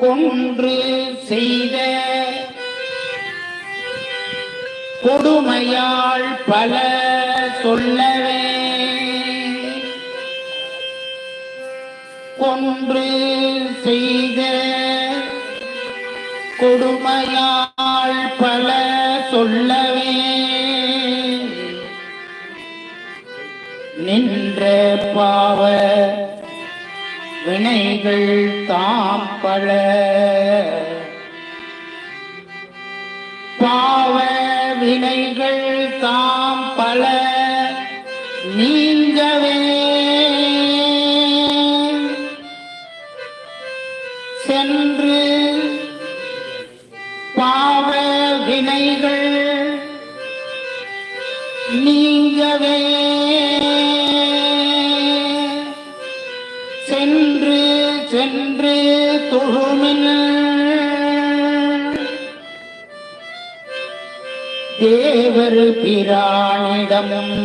கொன்று செய்த கொடுமையால் பல சொல்லவே. கொன்று செய்த கொடுமையால் பல சொல்லவே. நின்ற பாவ வினைகள் தாம் பல. பாவ வினைகள் தாம் பல. நீங்கவே. சென்று பாவ வினைகள் நீங்கவே. சென்று தொழுமின் தேவர் பிரானிடமும்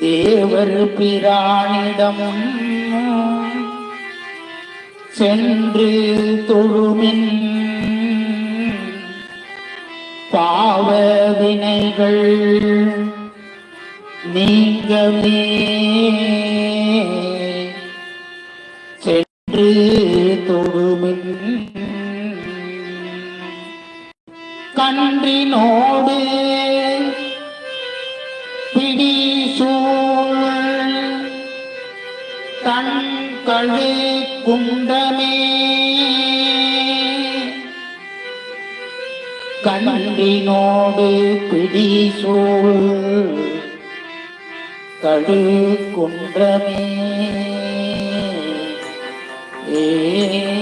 தேவர் பிரானிடமும் சென்று தொழுமின். பாவ வினைகள் நீங்கவே சென்று கன்றினோடு பிடி சூழ் தன் கழு குண்டமே கண்டினோடு பிடி சூழ் கழு குன்றமே. Yeah.